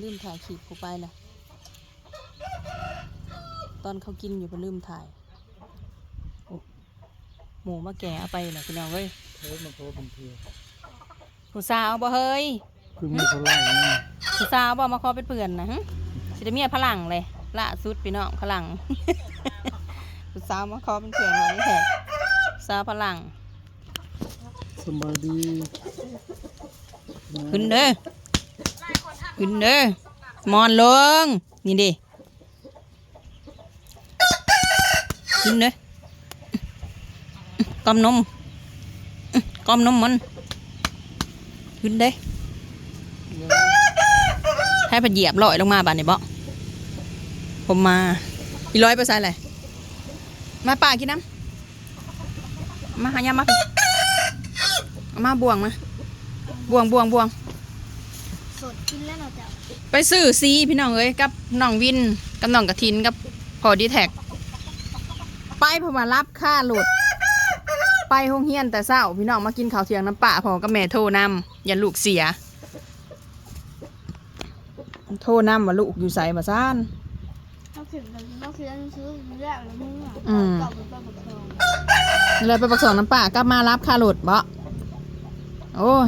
ลืมถ่ายคลิปกูไปเลยตอนเขากินอยู่ก็ลืมถ่ายโอ้หมูมาแก่เอาไปเลยพี่น้องเว้ยเฮ้ยมันโทรเป็นเพียผู้สาวบ่เฮ้ยคือมีคนไล่นี่ผู้สาวบ่มาขอเป็นเพื่อนนะฮะสิได้เมียพลังเลยล่าสุดพี่น้องพลังผู้สาวมาขอเป็นเพื่อนวันนี้แท้สาวพลังสบายดีขึ้นเด้อ ขึ้นเด้อมอนลง นี่ดิขึ้นเด้อกอมนมกอมนมมันขึ้นเด้ให้ไปเหยียบลอยลงมาบ้านนี่บ่ผมมา อีร้อยเปอร์เซ็นต์เลยมาป่ากินน้ำมาหายามาพี่เอามาบ่วงมาบ่วงบ่วงบ่วง ดกินแล้วเราจะไปซื้อซีพี่น้องเอ้ยกับน้องวินกับน้องกระทินกับพอดีแท็กไปเพอมารับค่าโหลด ไปห้องเฮียนแต่เศร้าพี่น้องมากินข้าวเที่ยงน้ำป่าพอกับแม่โทรนำอย่าลูกเสีย โทรนำว่าลูกอยู่ใส่มาซ่านต้องถึงกันต้องซื้อซื้อเรื่องแล้วมึงอะอืมกลับไปบ้านกับทองเลยไปปักสองน้ำป่ากลับมารับค่าโหลดบ่โอ้ย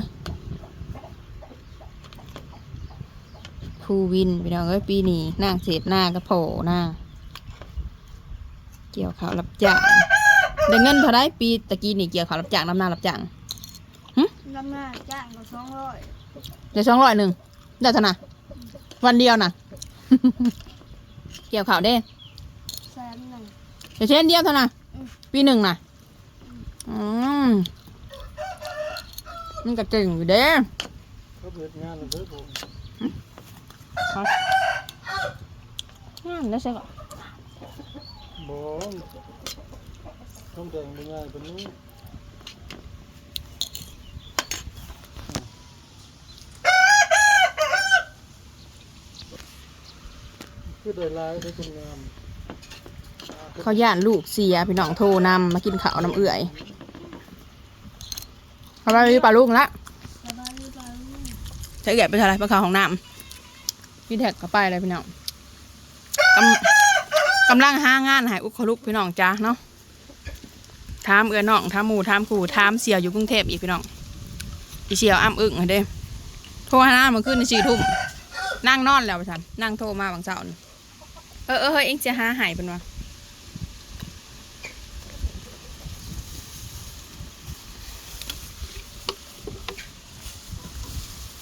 ภูวินพี่น้องเอ้ยปีนี้นางเศษหน้ากระโผหน้าเกี่ยวข้าวรับจ้างได้เงินเท่าไรปีตะกี้นี่เกี่ยวข้าวรับจ้างน้ำหน้ารับจ้างน้ำหน้าจ้างกับสองร้อยได้สองร้อยหนึ่งได้เท่านะวันเดียวนะเกี่ยวข้าวได้แสนหนึ่งเดี๋ยวเช่นเดียวเท่านะอืมปีหนึ่งนะอืมมันก็เก่งอยู่เด้เขาเปิดงานแล้วเด้อผม อืมแล้วใช่ก็บอกต้องแต่งเป็นงานเป็นนี้คือได้ลายได้คนงามเขาย่านลูกเสียพี่น้องโทรนำมากินข้าวน้ำเอื่อยเขาไปรีบปลาลูกละสบายดีป่ะลูกใช้เอื่อยไปทำอะไรไปข้าวของน้ำ พี่แท็กเข้าไปเลยพี่น้องกำกำลังห้างานหายอุกขลุกพี่น้องจ้าเนาะถามเอือน้องถามหมู่ถามครูถามเสี่ยวอยู่กรุงเทพอีกพี่น้องอีเสี่ยวอ้ำอึ้งเด้โทรหาหน้ามันขึ้นในสี่ทุ่มนั่งนอนแล้วไปทันนั่งโทรมาบางเช้าเออเออเฮ้ยเอ็งจะหาหายเป็นวะ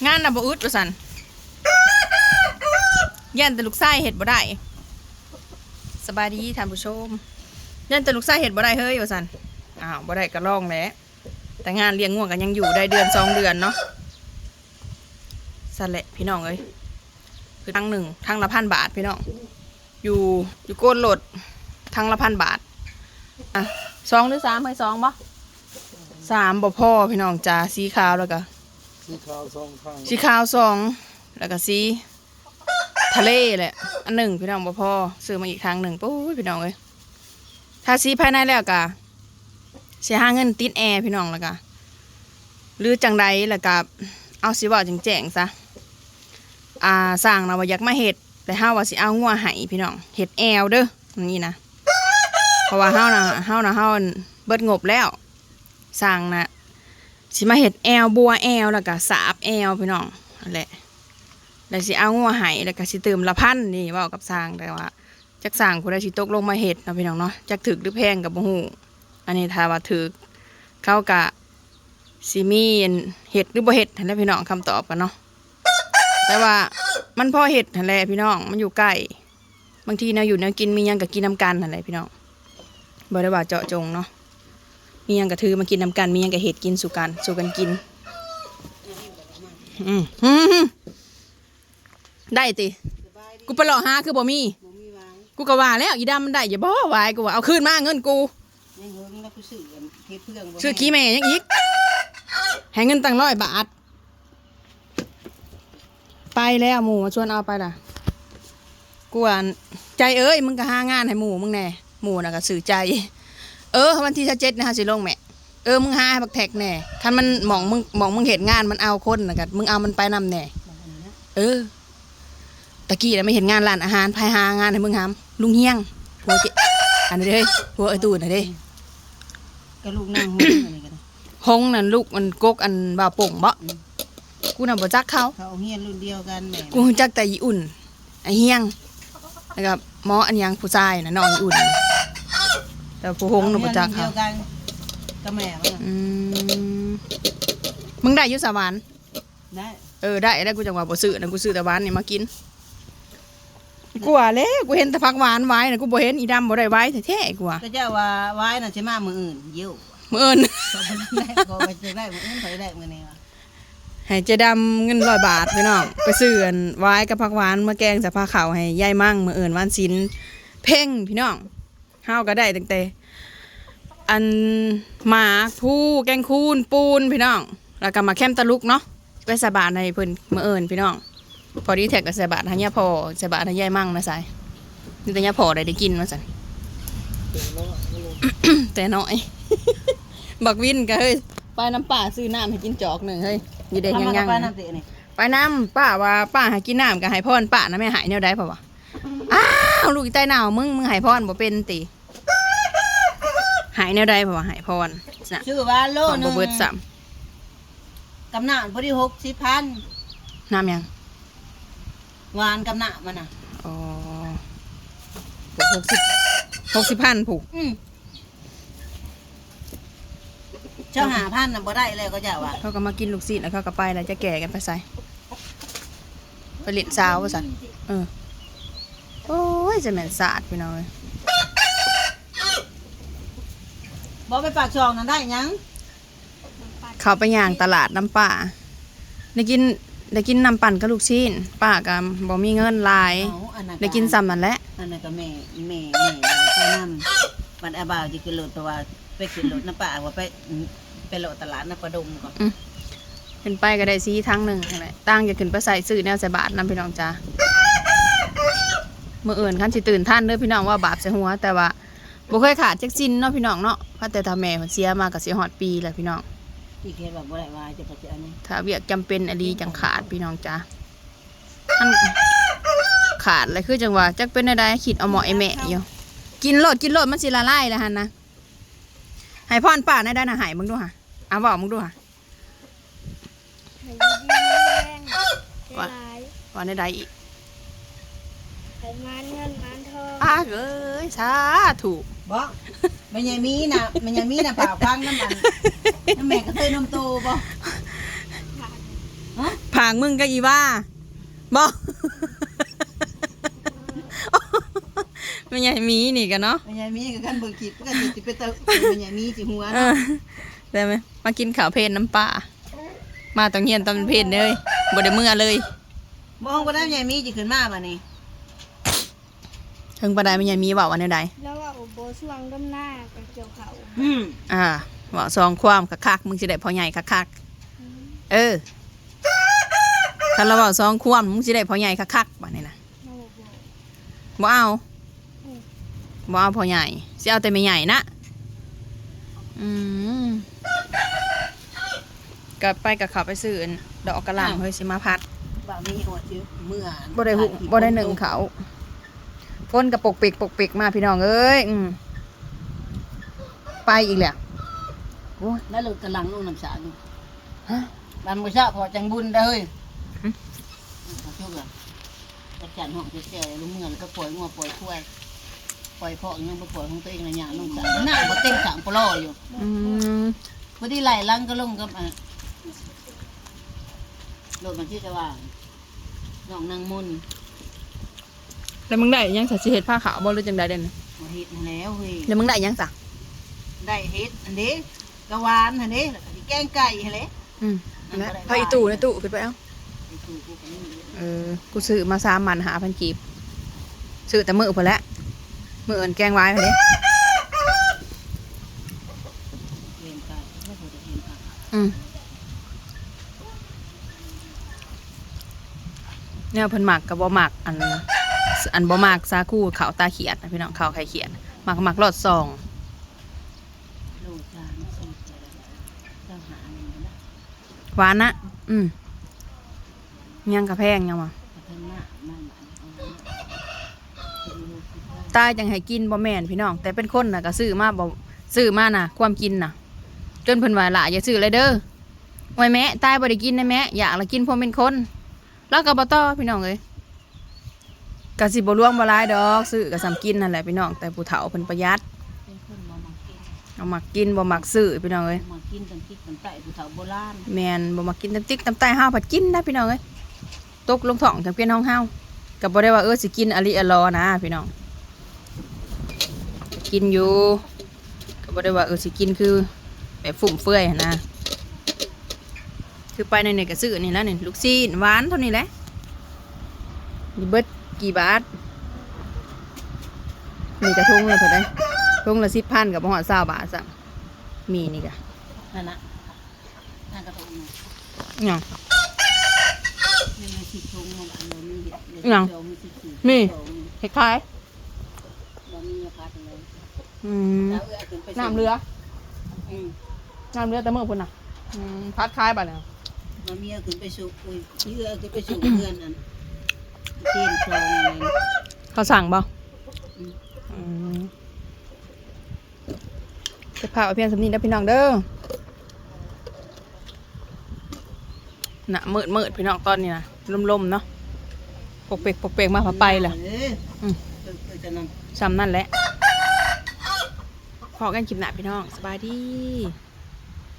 งานน่ะบ่อึดว่าซั่น ยันแต่ลูกชายเฮ็ดบ่ได้ สบายดีท่านผู้ชม ยันแต่ลูกชายเฮ็ดบ่ได้เฮ้ยว่าซั่นอ้าวบ่ได้ก็ลองแหละแต่งานเลี้ยงง่วงก็ยังอยู่ได้เดือนสองเดือนเนาะสั่นแหละพี่น้องเอ้ยคือทั้งหนึ่งทั้งละพันบาทพี่น้องอยู่อยู่โกนโหลดทั้งละพันบาทอะสองหรือสามให้สองบ่สามบ่พอพี่น้องจ้าสีขาวแล้วก็สีขาวสองข้างสีขาวสองแล้วก็สี ทะเลแหละอันหนึ่งพี่น้องบ่พอซื้อมาอีกทางหนึ่งปุ้ยพี่น้องเลยถ้าสีภายในแล้วก็เสียห้าเงินติดแอร์พี่น้องแล้วก็หรือจังใดแล้วก็เอาสิว่าจังแจงซะอ่าสร้างนะว่าอยากมาเห็ดแต่ห้าว่าสิเอางัวไห้พี่น้องเห็ดแอวเด้อนนี้นะเพราะว่าเฮานะเฮานะเฮาเบิดงบแล้วสร้างนะสิมาเห็ดแอลบัวแอลแล้วก็สาบแอลพี่น้องนั่นแหละ แล้วสิเอางัวไห้แล้วก็สิเติมละพันนี่เว่ากับสร้างแต่ว่าจักสร้างผู้ใดสิตกลงมาเห็ดเนาะพี่น้องเนาะจักถึกหรือแพงกับบ่ฮู้อันนี้ถ้าว่าถึกเขากะสิมีเห็ดหรือบ่เห็ดนั่นแหละพี่น้องคำตอบกันเนาะแต่ว่ามันพอเห็ดนั่นแหละพี่น้องมันอยู่ใกล้บางทีแนวอยู่แนวกินมียังก็กินน้ำกันนั่นแหละพี่น้องบ่ได้ว่าเจาะจงเนาะมียังกระถือมากินนำกันมียังกระเห็ดกินสู่กันสู่กันกินอือืม ได้ติ กูไปหลอกหาคือบ่มีกูก็ว่าแล้วอีดำมันได้อย่าบ่วายกูว่าเอาคืนมาเงินกู ยังเฮิงแล้วกูซื้ออันเฮ็ดเพื่องบ่ซื้อขี้แม่ยังอีกให้เงินตั้งร้อยบาท ไปแล้วหมูมาชวนเอาไปล่ะกูว่าใจเอ้ยมึงก็หางานให้หมูมึงแน่หมูน่ะก็สื่อใจ เออวันที่เจ็ดนะฮะสิลงแม่เออมึงหาให้บักแท็กแน่คันมันหมองมึงหมองมึงเห็นงานมันเอาคนนะกันมึงเอามันไปนำแน่ เออ ตะกี้น่ะไม่เห็นงานร้านอาหารพายหางานให้มึงหามลุงเฮียงผัวเจอันนี้เด้ยผัวไอ้ตูนน่ะเด้ก็ลูกนั่งห้องอะไรกันหงนั่นลูกมันกกอันบ่าวโป่งบ่กูน่ะบ่จักเขาเขาเอาเฮียนรุ่นเดียวกันแหม่กูรู้จักแต่อีอุ่นไอ้เฮียงแล้วก็หมออันยังผู้ชายน่ะน้องอีอุ่น แต่ผู้หงน่ะบ่จักเฮียนรุ่นเขาเดียวกันก็แม่ว่าอืมมึงได้อยู่สวรรค์ได้เออได้แล้วกูจังว่าบ่ซื้อนะกูซื้อแต่หวานนี่มากิน กูว่าแล้วกูเห็นแต่ผักหวานไว้น่ะกูบ่เห็นอีดำบ่ได้ไว้แท้ๆกูว่าก็เจ้าว่าไว้น่ะสิมามื้ออื่นเยี่ยวมื้ออื่นเขาบ่ได้ก็ไปจะได้มื้ออื่นไปได้มื้อนี้ว่ะให้เจดำเงินร้อยบาทพี่น้องไปซื้ออันไว้กับผักหวานมาแกงใส่ผ้าขาวให้ยายมั่งมื้ออื่นวันศิลเพ่งพี่น้องเฮาก็ได้ตั้งแต่อันหมากผู้แกงคูนปูนพี่น้อง แล้วก็มาแคมตะลุกเนาะไปใส่บาทให้เพิ่นมื้ออื่นพี่น้อง พอดีแท็กก็ใส่บาทให้ยาพอใส่บาทให้ยายมั่งนะสายนี่แต่ยาพอได้ได้กินว่าซั่นเต็มแล้วไม่ลงแต่น้อย บักวินก็เฮ้ยไปน้ำป่าซื้อน้ำให้กินจอกหนึ่งเฮ้ยอยู่เด็กยังยังเอามากับป้าน้ำเตะนี่ไปน้ำป้าว่าป้าให้กินน้ำกับให้พรป้านะแม่หายแนวใดเปล่าวะอ้าวลูกอีใต้หนาวมึงมึงใหายพรบ่เป็นติหายแนวใดเปล่าวะหายพรนะชื่อว่าโลของหนึบ่งเบิดซ้กำนันบ่ได้60,000ำน้ำยัง หวานกำนันมันน่ะ อ๋อหกสิบหกสิบพันผูกอืมเจ้าหาพันน่ะบ่ได้แล้วก็จะว่าเขาก็มากินลูกศิษย์แล้วเขาก็ไปแล้วจะแก่กันไปใส่ไปเล่นสาวว่าสันเออโอ้ยจะแม่นสาดพี่น้องเอ้ยบ่ไปปากช่องนั้นได้หยังเขาไปย่างตลาดน้ำป่าได้กิน ได้กินน้ำปั่นกับลูกชิ้นป้าก็บ่มีเงินหลายเอาอันนั้นได้กินซ้ำนั่นแหละอันนั้นก็แม่แม่แม่ไปนำมันอาบ่าวสิขึ้นรถเพราะว่าไปขึ้นรถน้ำป่าว่าไปอืมไปโลดตลาดน้ำประดมก่อนขึ้นไปก็ได้ซีทั้งหนึ่งนั่นแหละตั้งจะขึ้นไปใส่ซื้อแนวใส่บาทนํพี่น้องจ้ามื่ออื่นคันสิตื่นท่านเด้อพี่น้องว่าบาปใส่หัวแต่ว่าบ่เคยขาดจักสิ้นเนาะพี่น้องเนาะพัดแต่ถ้าแม่มันเสียมาก็สิฮอดปีแหละพี่น้อง พี่เคยแบบบ่ได้ว่าจะไปเจออันนี้ถ้าเวียกจำเป็นอหลีจังขาดพี่น้องจ้าอันขาดเลยคือจังว่าจักเป็นอะไรคิดเอาหมอไอแม่อยู่กินโลดกินโลดมันสิละลายแล้วหั่นนะให้พรป้าได้ได้นะใหายมึงดูค่ะเอาบอกมึงดูค่ะให้ดีๆแรงใจว่า ร้ายว่าได้ใดอีก ให้มันเงินมันทอง อ้าเอ้ยสาถูบ่ มันยังมีน่ะมันยังมีน่ะปากฟังน้ำมันน้ำแม่ก็เคยนมโตบ่ผางมึงก็อีว่าบอกมันใหญ่มีนี่กันเนาะมันยังมีก็กันเบิ่งคลิปก็สิสิไปเตอมันยังมีสิหัวเอเนาะอได้ไหมมากินข้าวเพลนน้ำปลามาตองเฮียนตอนเพลนเลยบ่ได้เมื่อเลยบ่ห้องบ่ได้มันยังมีสิขึ้นมาบัดนี้ถึงปานใดมันใหญ่มีเว่าวันใดแล้วว่า โอโบช่วงดำหน้ากับเกี่ยวเขาอืมอ่าเว่าซองความคักๆมึงสิได้พอใหญ่คักๆเออถ้าเราเว่าซองความมึงสิได้พอใหญ่คักๆบัดนี้นะเราบอกบ่เอาอืมบ่เอาพอใหญ่สิเอาแต่ไม่ใหญ่นะอืมก็ไปกับเขาไปซื้ออันดอกกระหล่ำเฮ้ยสิมาพัดบ่มีหัวชื่อเมื่อบ่ได้หุบ่ได้หนึ่งเขา ฝนกระปกเปกปกเปกมาพี่น้องเอ้ยอืมไปอีกแล้วโอ้ยแล้วรถกำลังลงน้ำสาอยู่ฮะบ้านบ่ชะพอจังบุญเด้อเฮ้ยหึขอโทษอะจัดการห้องแจ๋ๆลูกเมื่อแล้วก็ปล่อยงัวปล่อยควายปล่อยเพาะยังบ่ปล่อยของตัวเองละอย่างลงสาหน้าบ่เต็มสามปลออยู่อืมพอดีไหลลังก็ลงกับอะรถมันที่จะว่าน้องนางมนต์ แล้วมึงได้ยังสัสิเฮ็ดผ้าขาวบ่หรือจังไดเด่นมาเฮ็ดให้แล้วเฮ้ยแล้วมึงได้ยังซะได้เฮ็ดอันนี้กะหวานอันนี้แล้วก็สิแกงไก่ให้เลยอืมแล้วพาอีตู่ในตู้ขึ้นไปเอาไอ้ตู้กูก็มีเออกูซื้อมาสามมันหาพันกีบซื้อแต่มื้อพุ่นแหละมื้ออื่นแกงไว้พุ่นเด้เรียนไก่ไม่พอจะเรียนไก่อืมเนี่ยเพิ่นมักก็บ่มักอัน อันบ่มักซาคูขาวตาเขียดนะพี่น้องขาวไข่เขียดมักมักรอดซองหวานนะอืมยังกระแพงยังวะกาแฟข้างหน้ามันเอาหน้าจะตายจังให้กินบ่แม่นพี่น้อง แต่เป็นคนน่ะก็ซื้อมาบ่ซื้อมาน่ะความกินน่ะจนเพิ่นว่าละอย่าซื้อเลยเด้อไว้แม่ตายบ่ได้กินนะแม่อยากละกินพอเป็นคน แล้วก็บ่ต่อพี่น้องเอ้ย ก็สิบ่รวมบ่หลายดอกซื้อก็สำกินนั่นแหละพี่น้องแต่ผู้เฒ่าเพิ่นประหยัดเป็นคนมามากินเอามักกินบ่มักซื้อพี่น้องเอ้ยมากินกันคิดกันใต้ผู้เฒ่าโบราณแม่นบ่มักกินน้ำติ๊กน้ำใต้ห้าวผัดกินนะพี่น้องเอ้ยตกลงท้องจังเป็นห้องห้าวก็บ่ได้ว่าเออสิกินอลิอลอนะพี่น้องกินอยู่ก็บ่ได้ว่าเออสิกินคือแบบฟุ่มเฟือยหั้นนะคือไปในนี่ก็ซื้อนี่แล้วนี่ลูกซีนหวานเท่านี้แหละนี่เบิด กี่บาทมีกระทงเลยเพิ่นได้ทงละสิบพันกับบ่ฮอด20บาทสั่งมีนี่กะนั่นน่ะนั่นก็ตรงนี้หยังนี่มันสิทงของอันเรามีเห็ดเลยหยังเดี๋ยวมีสิบสี่มีเดี๋ยวมีคล้ายเรามีราคาตรงนี้ๆอืมแล้วเอื้อขึ้นไปสิน้ำเรืออืมน้ำเรือแต่เมื่อพุ่นน่ะอืมพัดคล้ายบัดเนี่ยเรามีเอาขึ้นไปสู่อุ้ยที่เอื้อขึ้นไปสู่เพื่อนอัน เตีนคลองอะไรนะเขาสั่งบ่อืมอืมจะพาเอาเพียงสำนีนะพี่น้องเด้อน่ะมืดมืดๆพี่น้องตอนนี้นะลมๆเนาะปกเปกปกเปกมาพาไปแหละเอออืมเออเออจะนั่นซ้ำนั่นแหละพอกันคลิปหน้าพี่น้องสบายดี